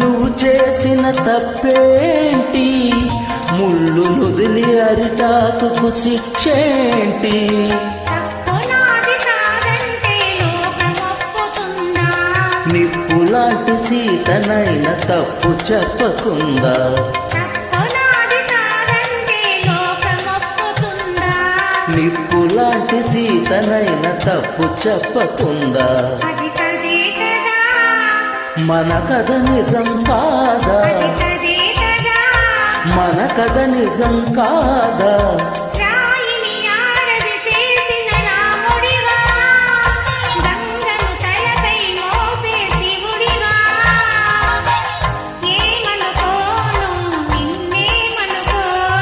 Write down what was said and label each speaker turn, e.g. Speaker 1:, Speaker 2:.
Speaker 1: నువ్వు చేసిన తప్పేంటి? ముళ్ళు నుదిలి అరిటాకుకు శిక్షేంటి? నిప్పులాంటి సీతనైన తప్పు చెప్పకుందా నిప్పులాంటి సీతనైన తప్పు చెప్పకుందా మన కథ నిజం
Speaker 2: కాదా?
Speaker 1: మన కథ నిజం కాదా?